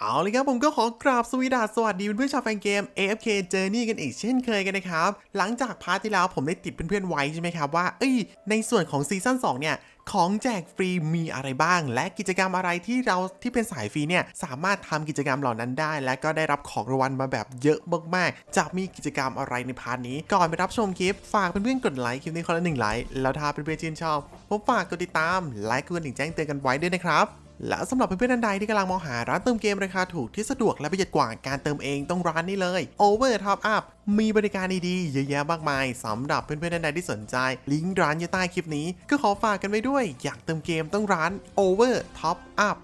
เอาเลยครับผมก็ขอกราบสวีดัสวัสดีเพื่อนๆชาวแฟนเกม AFK Journey กันอีกเช่นเคยกันนะครับ หลังจากพาร์ทที่แล้วผมได้ติดเพื่อนๆไว้ใช่ไหมครับว่า เอ้ย ในส่วนของซีซั่น2เนี่ยของแจกฟรีมีอะไรบ้าง และกิจกรรมอะไรที่เราที่เป็นสายฟรีเนี่ยสามารถทำกิจกรรมเหล่านั้นได้ และก็ได้รับของรางวัลมาแบบเยอะมากๆจะมีกิจกรรมอะไรในพาร์ทนี้ ก่อนไปรับชมคลิป ฝากเพื่อนๆกดไลค์คลิปนี้คนละหนึ่งไลค์แล้วถ้าเพื่อนๆชื่นชอบผมฝากกดติดตามไลค์กดกระดิ่งแจ้งเตือนกันไว้ด้วยนะครับ และสำหรับเพื่อนๆท่านใดที่กำลังมองหาร้านเติมเกมราคาถูกที่สะดวกและประหยัดกว่าการเติมเองต้องร้านนี้เลย Over Top Up มีบริการดีๆเยอะแยะมากมายสำหรับเพื่อนๆท่านใดที่สนใจ ลิงก์ร้านอยู่ใต้คลิปนี้ ก็ขอฝากกันไว้ด้วย อยากเติมเกมต้องร้าน Over Top Up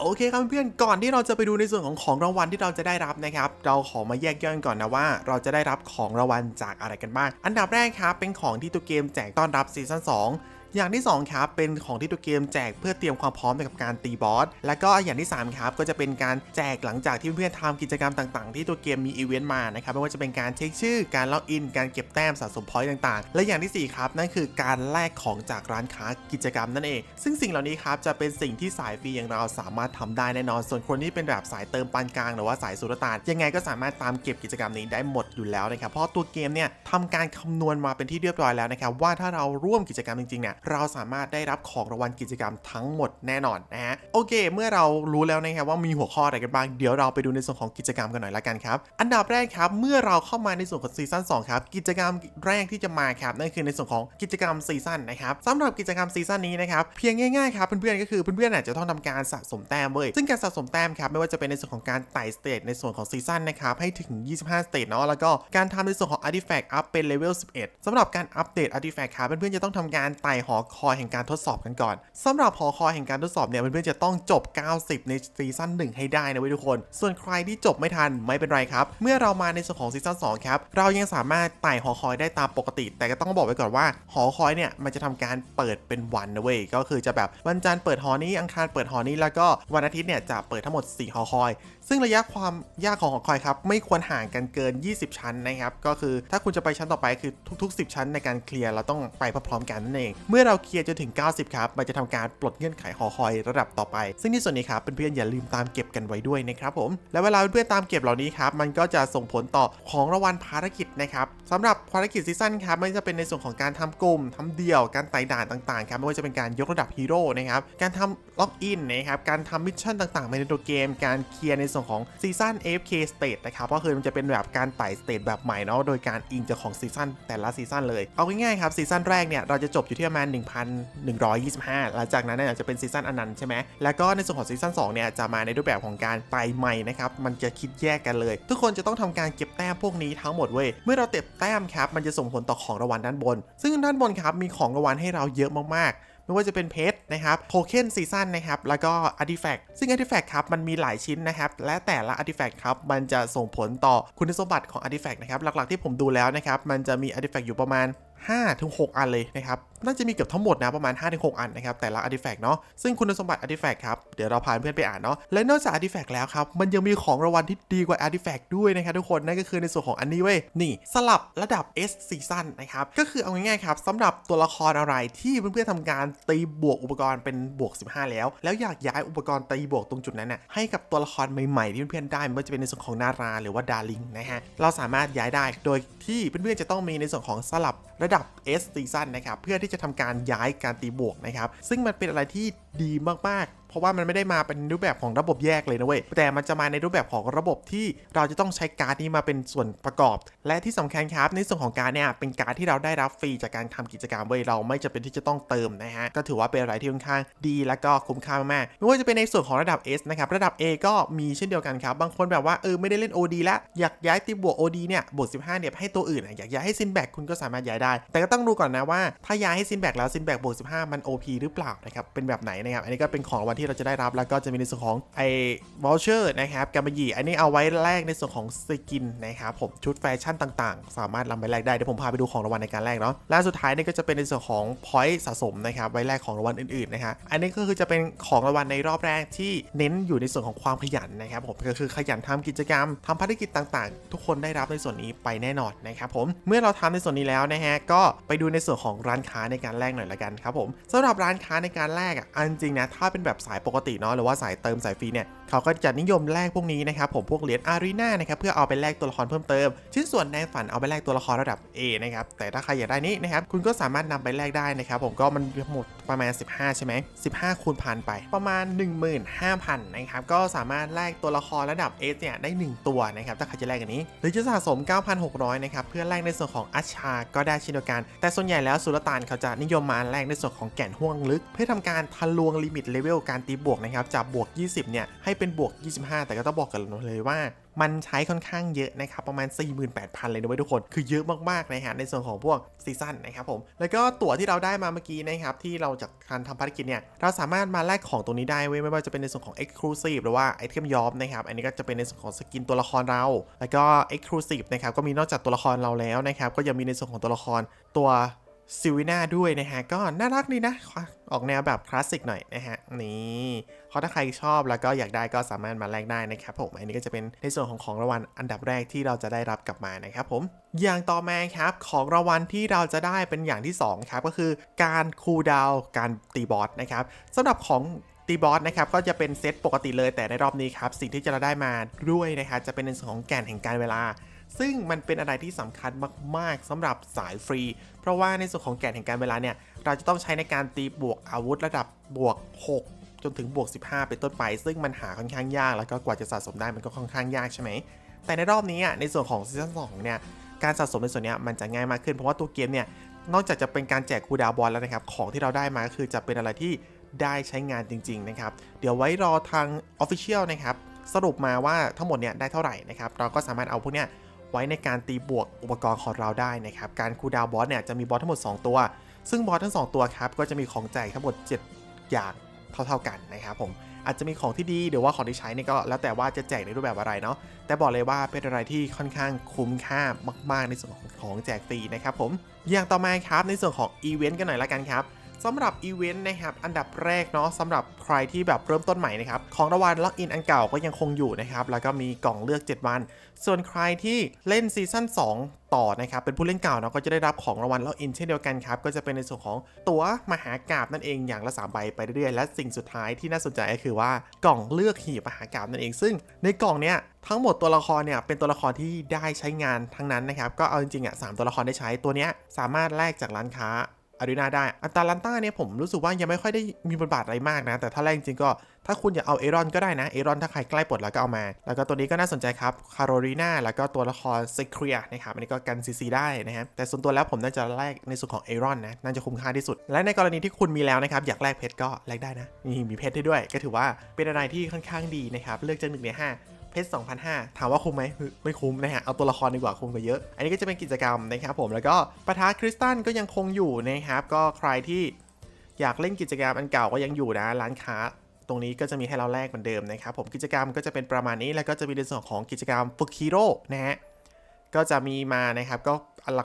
โอเคครับเพื่อนๆก่อนที่เราจะไปดูในส่วนของของรางวัลที่เราจะได้รับนะครับ เราขอมาแยกย่อยก่อนนะว่า เราจะได้รับของรางวัลจากอะไรกันบ้าง อันดับแรกครับเป็นของที่ตัวเกมแจกต้อนรับซีซั่น2 อย่างที่ 2 ครับ เป็นของที่ตัวเกมแจกเพื่อเตรียมความพร้อมกับการตีบอส แล้วก็อย่างที่ 3 ครับ ก็จะเป็นการแจกหลังจากที่เพื่อนๆทำกิจกรรมต่างๆ ที่ตัวเกมมีอีเวนต์มานะครับ ไม่ว่าจะเป็นการเช็คชื่อ การล็อกอิน การเก็บแต้มสะสมพอยต์ต่างๆ และอย่างที่ 4 ครับ นั่นคือการแลกของจากร้านค้ากิจกรรมนั่นเอง ซึ่งสิ่งเหล่านี้ครับจะเป็นสิ่งที่สายฟรีอย่างเราสามารถทำได้แน่นอน ส่วนคนที่เป็นแบบสายเติมปานกลางหรือว่าสายสุลต่านยังไงก็สามารถตามเก็บกิจกรรมนี้ได้หมดอยู่แล้วนะครับ เพราะตัวเกมเนี่ยทำการคำนวณมาเป็นที่เรียบร้อยแล้วนะครับว่าถ้าเราร่วมกิจกรรมจริงๆเนี่ยเราสามารถได้รับของรางวัลกิจกรรมทั้งหมดแน่นอนนะฮะโอเค เมื่อเรารู้แล้วนะครับว่ามีหัวข้ออะไรกันบ้างเดี๋ยวเราไปดูในส่วนของกิจกรรมกันหน่อยละกันครับอันดับแรกครับเมื่อเราเข้ามาในส่วนของซีซั่น2ครับกิจกรรมแรกที่จะมาครับนั่นคือในส่วนของกิจกรรมซีซั่นนะครับสำหรับกิจกรรมซีซั่นนี้นะครับเพียงง่ายๆครับเพื่อนๆก็คือเพื่อนๆอาจจะต้องทำการสะสมแต้มเว้ยซึ่งการสะสมแต้มครับไม่ว่าจะเป็นในส่วนของการไต่สเตจในส่วนของซีซั่นนะครับให้ถึง 25 สเตจเนาะแล้วก็การทำในส่วนของ Artifact อัพเป็นเลเวล11สำหรับการอัปเดต Artifact ครับเพื่อนๆจะต้องทำการไต่หอคอยแห่งการทดสอบกันก่อนสำหรับหอคอยแห่งการทดสอบเนี่ยเพื่อนๆจะต้องจบ 90 ในซีซั่น1ให้ได้นะเว้ยทุกคน ส่วนใครที่จบไม่ทันไม่เป็นไรครับ เมื่อเรามาในส่วนของซีซั่น2ครับเรายังสามารถไต่หอคอยได้ตามปกติ แต่ก็ต้องบอกไว้ก่อนว่า หอคอยเนี่ยมันจะทำการเปิดเป็นวันนะเว้ยก็คือจะแบบวันจันทร์เปิดหอนี้อังคารเปิดหอนี้แล้วก็วันอาทิตย์เนี่ยจะเปิดทั้งหมด 4 หอคอย ซึ่งระยะความยากของหอคอยครับไม่ควรห่างกันเกิน 20 ชั้นนะครับก็คือถ้าคุณจะไปชั้นต่อไปคือทุก ๆ 10 ชั้นในการเคลียร์เราต้องไปพร้อมกันนั่นเองเมื่อเราเคลียร์จนถึง 90 ครับ มันจะทำการปลดเงื่อนไขหอคอยระดับต่อไป ซึ่งที่ส่วนนี้ครับเพื่อนๆอย่าลืมตามเก็บกันไว้ด้วยนะครับผม และเวลาเพื่อนๆตามเก็บเหล่านี้ครับ มันก็จะส่งผลต่อของรางวัลภารกิจนะครับสำหรับภารกิจซีซั่นครับม่ว่าจะเป็นในส่วนของการทำกลุ่มทำเดี่ยว การไต่ด่านต่างๆครับไม่ว่าจะเป็นการยกระดับฮีโร่นะครับ การทำล็อกอินนะครับการทำมิชชั่นต่างๆในตัวเกม การเคลียร์ในส่วนของซีซั่น AFK State นะครับก็คือมันจะเป็นแบบการไต่สเตจแบบใหม่เนาะโดยการอิงจากของซีซั่นแต่ละซีซั่นเลยเอาง่ายๆครับซีซั่นแรกเนี่ยเราจะจบอยู่ที่ประมาณ1,125 หลังจากนั้นเนี่ยจะเป็นซีซั่นอนันต์ใช่ไหมแล้วก็ในส่วนของซีซั่น2เนี่ยจะมาในรูปแบบของการไต่ใหม่นะครับมันจะคิดแยกกันเลย ทุกคนจะต้องทำการเก็บแต้มพวกนี้ทั้งหมดเว้ยเมื่อเราเก็บแต้มครับมันจะส่งผลต่อของรางวัลด้านบน ซึ่งด้านบนครับมีของรางวัลให้เราเยอะมากๆไม่ว่าจะเป็นเพชรนะครับโทเค็นซีซันนะครับ แล้วก็อาร์ติแฟกต์ซึ่งอาร์ติแฟกต์ครับ มันมีหลายชิ้นนะครับ และแต่ละอาร์ติแฟกต์ครับ มันจะส่งผลต่อคุณสมบัติของอาร์ติแฟกต์นะครับ หลักๆที่ผมดูแล้วนะครับ มันจะมีอาร์ติแฟกต์อยู่ประมาณ 5-6อันเลยนะครับน่าจะมีเกือบทั้งหมดนะประมาณ 5-6 อันนะครับแต่ละอาร์ติแฟกต์เนาะซึ่งคุณสมบัติอาร์ติแฟกต์ครับ เดี๋ยวเราพาเพื่อนไปอ่านเนาะและนอกจากอาร์ติแฟกต์แล้วครับ มันยังมีของรางวัลที่ดีกว่าอาร์ติแฟกต์ด้วยนะครับทุกคน นั่นก็คือในส่วนของอันนี้เว้ย นี่สลับระดับ S ซีซั่นนะครับ ก็คือเอาง่ายๆครับสำหรับตัวละครอะไรที่เพื่อนๆทำการตีบวกอุปกรณ์เป็นบวก 15 แล้ว แล้วอยากย้ายอุปกรณ์ตีบวกตรงจุดนั้นน่ะให้กับตัวละครใหม่ๆที่เพื่อนๆได้ไม่ว่าจะเป็นในส่วนของนาราหรือว่าดาริงนะฮะเราสามารถย้ายได้โดยที่เพื่อนๆจะต้องมีในส่วนของสลับระระดับ S ซีซั่นนะครับเพื่อที่จะทำการย้ายการตีบวกนะครับซึ่งมันเป็นอะไรที่ ดีมากๆ เพราะว่ามันไม่ได้มาเป็นรูปแบบของระบบแยกเลยนะเว้ย แต่มันจะมาในรูปแบบของระบบที่เราจะต้องใช้การ์ดนี้มาเป็นส่วนประกอบ และที่สำคัญครับ ในส่วนของการ์ดเนี่ยเป็นการ์ดที่เราได้รับฟรีจากการทำกิจกรรมเว้ยเราไม่จำเป็นที่จะต้องเติมนะฮะ ก็ถือว่าเป็นอะไรที่ค่อนข้างดีและก็คุ้มค่ามากไม่ว่าจะเป็นในส่วนของระดับ S นะครับ ระดับ A ก็มีเช่นเดียวกันครับ บางคนแบบว่าเออไม่ได้เล่น OD แล้วอยากย้ายตีบวก OD เนี่ยบวก15เนี่ยให้ตัวอื่นอะอยากย้ายให้ซินแบกคุณก็สามารถย้ายได้ แต่ก็ต้องดูก่อนนะว่าถ้าย้ายให้ซินแบกแล้วซินแบกบวก15 มัน OP หรือเปล่านะครับเป็นแบบไหนนะครับ อันนี้ก็เป็นของรางวัลที่เราจะได้รับ แล้วก็จะมีในส่วนของไอ้วอลเชอร์นะครับกำมะหยี่อันนี้เอาไว้แลกในส่วนของสกินนะครับผมชุดแฟชั่นต่างๆ สามารถนำไปแลกได้เดี๋ยวผมพาไปดูของรางวัลในการแลกเนาะและสุดท้ายนี่ก็จะเป็นในส่วนของพอยต์สะสมนะครับไว้แลกของรางวัลอื่นๆนะฮะอันนี้ก็คือจะเป็นของรางวัลในรอบแรกที่เน้นอยู่ในส่วนของความขยันนะครับผมก็คือขยันทำกิจกรรมทำภารกิจต่างๆ ทุกคนได้รับในส่วนนี้ไปแน่นอนนะครับผมเมื่อเราทำในส่วนนี้แล้วนะฮะก็ไปดูในส่วนของร้านค้าในการแลกหน่อยละกันครับผมสำหรับร้านค้าในการแลกอะจริงๆนะถ้าเป็นแบบสายปกติเนาะหรือว่าสายเติมสายฟรีเนี่ย เขาก็จะนิยมแลกพวกนี้นะครับผมพวกเหรียญอารีนานะครับเพื่อเอาไปแลกตัวละครเพิ่มเติม ชิ้นส่วนในฝันเอาไปแลกตัวละครระดับ A นะครับแต่ถ้าใครอยากได้นี้นะครับคุณก็สามารถนำไปแลกได้นะครับผมก็มันหมดประมาณ 15 ใช่ไหม15 คูณพันไปประมาณ 15,000นะครับก็สามารถแลกตัวละครระดับ S เนี่ยได้ 1 ตัวนะครับถ้าใครจะแลกอันนี้ หรือจะสะสม 9,600นะครับเพื่อแลกในส่วนของอัชชาก็ได้เช่นเดียวกัน แต่ส่วนใหญ่แล้วสุลต่านเขาจะนิยมมาแลกในส่วนของแก่นห่วงลึก เพื่อทำการทะลวงลิมิตเลเวลการตีบวกนะครับจากบวก 20เนี่ยให้เป็นบวก 25 แต่ก็ต้องบอกกันเลยว่า มันใช้ค่อนข้างเยอะนะครับ ประมาณ 48,000 เลยนะเว้ยทุกคน คือเยอะมากๆนะฮะในส่วนของพวกซีซั่นนะครับผม แล้วก็ตั๋วที่เราได้มาเมื่อกี้นะครับ ที่เราจากการทำภารกิจเนี่ย เราสามารถมาแลกของตรงนี้ได้เว้ยไม่ว่าจะเป็นในส่วนของ Exclusive หรือว่าไอเทมยอมนะครับ อันนี้ก็จะเป็นในส่วนของสกินตัวละครเรา แล้วก็ Exclusive นะครับ ก็มีนอกจากตัวละครเราแล้วนะครับ ก็ยังมีในส่วนของตัวละครตัว ซิวิน่าด้วยนะฮะ ก็น่ารักดีนะ ออกแนวแบบคลาสสิกหน่อยนะฮะ นี่เขาถ้าใครชอบแล้วก็อยากได้ก็สามารถมาแลกได้นะครับผม อันนี้ก็จะเป็นในส่วนของของรางวัลอันดับแรกที่เราจะได้รับกลับมานะครับผม อย่างต่อมาครับของรางวัลที่เราจะได้เป็นอย่างที่สองครับ ก็คือการคูลดาวการตีบอสนะครับสำหรับของตีบอสนะครับก็จะเป็นเซตปกติเลยแต่ในรอบนี้ครับสิ่งที่จะเราได้มาด้วยนะครับจะเป็นในส่วนของแก่นแห่งการเวลา ซึ่งมันเป็นอะไรที่สำคัญมาก ๆสำหรับสายฟรี เพราะว่าในส่วนของแกนแห่งการเวลาเนี่ย เราจะต้องใช้ในการตีบวกอาวุธระดับบวก 6จนถึงบวก 15 เป็นต้นไป ซึ่งมันหาค่อนข้างยาก แล้วก็กว่าจะสะสมได้มันก็ค่อนข้างยากใช่ไหม แต่ในรอบนี้อะในส่วนของซีซั่น2เนี่ย การสะสมในส่วนนี้มันจะง่ายมากขึ้น เพราะว่าตัวเกมเนี่ย นอกจากจะเป็นการแจกคูดาวบอลแล้วนะครับ ของที่เราได้มาก็คือจะเป็นอะไรที่ได้ใช้งานจริง ๆ นะครับ เดี๋ยวไว้รอทาง Official นะครับ สรุปมาว่าทั้งหมดเนี่ยได้เท่าไหร่นะครับ เราก็สามารถเอาพวกเนี้ย ไว้ในการตีบวกอุปกรณ์ของเราได้นะครับการคูดาวบอสเนี่ยจะมีบอสทั้งหมด 2 ตัว ซึ่งบอสทั้ง 2 ตัวครับก็จะมีของแจกทั้งหมด 7 อย่างเท่าๆกันนะครับผมอาจจะมีของที่ดีหรือว่าของที่ใช้นี่ก็แล้วแต่ว่าจะแจกในรูปแบบอะไรเนาะแต่บอกเลยว่าเป็นอะไรที่ค่อนข้างคุ้มค่ามาก ๆ ในส่วนของของแจกฟรีนะครับผมอย่างต่อมาครับในส่วนของอีเวนต์กันหน่อยละกันครับ สำหรับอีเวนต์นะครับอันดับแรกเนาะสำหรับใครที่แบบเริ่มต้นใหม่นะครับของรางวัลล็อกอินอันเก่าก็ยังคงอยู่นะครับแล้วก็มีกล่องเลือก 7 วัน ส่วนใครที่เล่นซีซั่น2 ต่อนะครับเป็นผู้เล่นเก่าเนาะก็จะได้รับของรางวัลล็อกอินเช่นเดียวกันครับก็จะเป็นในส่วนของตั๋วมหากาบนั่นเองอย่างละ3ใบไปเรื่อยๆและสิ่งสุดท้ายที่น่าสนใจก็คือว่ากล่องเลือกหีบมหากาบนั่นเอง ซึ่งในกล่องเนี้ยทั้งหมดตัวละครเนี่ยเป็นตัวละครที่ได้ใช้งานทั้งนั้นนะครับก็เอาจริงๆอะสามตัวละครได้ใช้ตัวเนี้ยสามารถแลกจากร้านค้า อารีนาได้ อันตาลันต้าเนี่ยผมรู้สึกว่ายังไม่ค่อยได้มีบทบาทอะไรมากนะ แต่ถ้าแรกจริงก็ ถ้าคุณอยากเอาเอรอนก็ได้นะ เอรอนถ้าใครใกล้ปลดแล้วก็เอามา แล้วก็ตัวนี้ก็น่าสนใจครับ คาโรลีนาแล้วก็ตัวละครเซเครียนะครับ อันนี้ก็กันซีซีได้นะครับ แต่ส่วนตัวแล้วผมน่าจะแลกในส่วนของเอรอนนะ น่าจะคุ้มค่าที่สุด และในกรณีที่คุณมีแล้วนะครับ อยากแลกเพชรก็แลกได้นะนี่มีเพชรได้ด้วย ก็ถือว่าเป็นอะไรที่ค่อนข้างดีนะครับ เลือกจากหนึ่งในห้า ชร2,500ถามว่าคุ้มไหมไม่คุ้มนะฮะ เอาตัวละครดีกว่าคุ้มกว่าเยอะ อันนี้ก็จะเป็นกิจกรรมนะครับผม แล้วก็ปะทะคริสตัลก็ยังคงอยู่นะครับ ก็ใครที่อยากเล่นกิจกรรมอันเก่าก็ยังอยู่นะ ร้านค้าตรงนี้ก็จะมีให้เราแลกเหมือนเดิมนะครับผม กิจกรรมก็จะเป็นประมาณนี้ แล้วก็จะมีในส่วนของกิจกรรมฝึกฮีโร่นะฮะ ก็จะมีมานะครับ ก็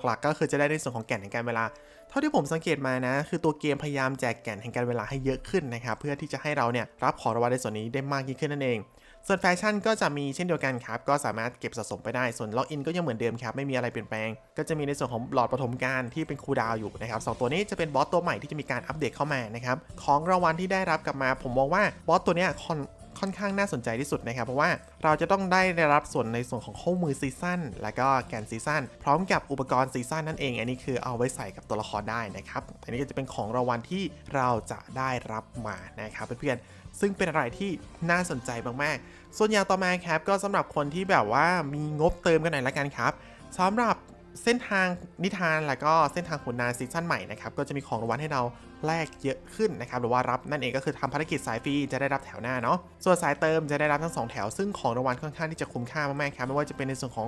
หลักๆ ก็คือจะได้ในส่วนของแก่นแห่งการเวลา เท่าที่ผมสังเกตมานะ คือตัวเกมพยายามแจกแก่นแห่งการเวลาให้เยอะขึ้นนะครับ เพื่อที่จะให้เราเนี่ยรับของรางวัลในส่วนนี้ได้มากยิ่งขึ้นนั่นเอง ส่วนแฟชั่นก็จะมีเช่นเดียวกันครับ ก็สามารถเก็บสะสมไปได้ ส่วนล็อกอินก็ยังเหมือนเดิมครับ ไม่มีอะไรเปลี่ยนแปลง ก็จะมีในส่วนของหลอดปฐมการที่เป็นคูดาวอยู่นะครับสองตัวนี้จะเป็นบอสตัวใหม่ที่จะมีการอัปเดตเข้ามานะครับ ของรางวัลที่ได้รับกลับมา ผมมองว่าบอสตัวนี้ค่อนค่อนข้างน่าสนใจที่สุดนะครับ เพราะว่าเราจะต้องได้รับส่วนในส่วนของคู่มือซีซั่นแล้วก็แกนซีซั่นพร้อมกับอุปกรณ์ซีซั่นนั่นเอง อันนี้คือเอาไว้ใส่กับตัวละครได้นะครับอันนี้ก็จะเป็นของรางวัลที่เราจะได้รับมานะครับเพื่อนๆ ซึ่งเป็นอะไรที่น่าสนใจมากๆ ส่วนอย่างต่อมาครับก็สำหรับคนที่แบบว่ามีงบเติมกันหน่อยละกันครับสำหรับเส้นทางนิทานแล้วก็เส้นทางขุนนางซีซั่นใหม่นะครับก็จะมีของรางวัลให้เราแลกเยอะขึ้นนะครับหรือว่ารับนั่นเองก็คือทำภารกิจสายฟรีจะได้รับแถวหน้าเนาะส่วนสายเติมจะได้รับทั้งสองแถว ซึ่งของรางวัลค่อนข้างที่จะคุ้มค่ามากๆครับไม่ว่าจะเป็นในส่วนของ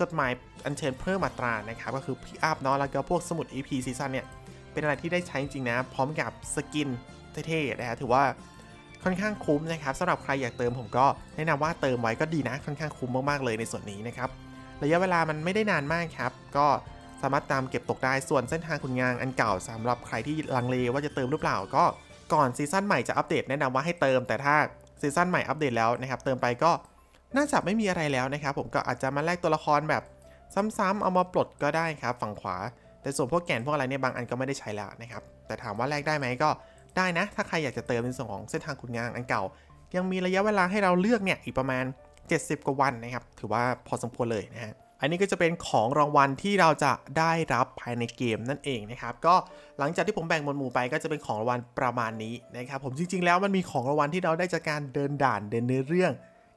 จดหมายอัญเชิญเพิ่มมาตรานะครับก็คือพิอัพเนาะแล้วก็พวกสมุด EP ซีซั่นเนี่ยเป็นอะไรที่ได้ใช้จริงๆนะ พร้อมกับสกินเท่ๆนะฮะถือว่า ค่อนข้างคุ้มนะครับสำหรับใครอยากเติมผมก็แนะนำว่าเติมไว้ก็ดีนะ ค่อนข้างคุ้มมากๆเลยในส่วนนี้นะครับระยะเวลามันไม่ได้นานมากครับ ก็สามารถตามเก็บตกได้ส่วนเส้นทางคุณงานอันเก่าสำหรับใครที่ลังเลว่าจะเติมหรือเปล่าก็ก่อนซีซั่นใหม่จะอัปเดตแนะนำว่าให้เติมแต่ถ้าซีซั่นใหม่อัปเดตแล้วนะครับเติมไปก็น่าจะไม่มีอะไรแล้วนะครับผมก็อาจจะมาแลกตัวละครแบบซ้ำๆเอามาปลดก็ได้ครับฝั่งขวา แต่ส่วนพวกแก่นพวกอะไรเนี่ยบางอันก็ไม่ได้ใช้แล้วนะครับแต่ถามว่าแลกได้ไหมก็ ได้นะ ถ้าใครอยากจะเติมในส่วนของเส้นทางขุนงานอันเก่า ยังมีระยะเวลาให้เราเลือกเนี่ยอีกประมาณ 70 กว่าวันนะครับ ถือว่าพอสมควรเลยนะฮะอันนี้ก็จะเป็นของรางวัลที่เราจะได้รับภายในเกมนั่นเองนะครับก็หลังจากที่ผมแบ่งหมวดหมู่ไปก็จะเป็นของรางวัลประมาณนี้นะครับผมจริงๆแล้วมันมีของรางวัลที่เราได้จากการเดินด่านเดินเนื้อเรื่อง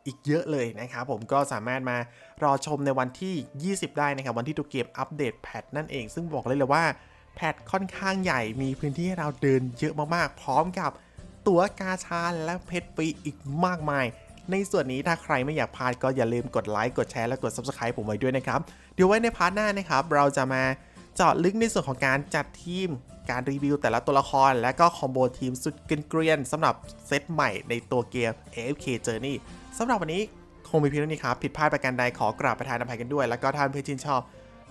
อีกเยอะเลยนะครับผมก็สามารถมารอชมในวันที่ 20 ได้นะครับวันที่ตัวเกมอัปเดตแพทนั่นเอง ซึ่งบอกเลยเลยว่า แพทค่อนข้างใหญ่มีพื้นที่ให้เราเดินเยอะมากๆ พร้อมกับตั๋วกาชาและเพชรฟรีอีกมากมาย ในส่วนนี้ถ้าใครไม่อยากพลาดก็อย่าลืมกดไลค์กดแชร์และกด Subscribe ผมไว้ด้วยนะครับ เดี๋ยวไว้ในพาร์ทหน้านะครับ เราจะมาเจาะลึกในส่วนของการจัดทีม การรีวิวแต่ละตัวละคร และก็คอมโบทีมสุดเกรียนสำหรับเซตใหม่ในตัวเกม AFK Journey สำหรับวันนี้คงมีเพียงเท่านี้ครับผิดพลาดประการใดขอกราบประทานอภัยกันด้วย แล้วก็ท่านเพื่อนชื่นชอบ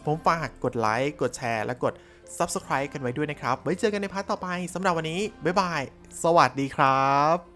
ผมฝากกดไลค์กดแชร์และกด Subscribe กันไว้ด้วยนะครับ ไว้เจอกันในพาร์ทต่อไปสำหรับวันนี้ บ๊ายบาย สวัสดีครับ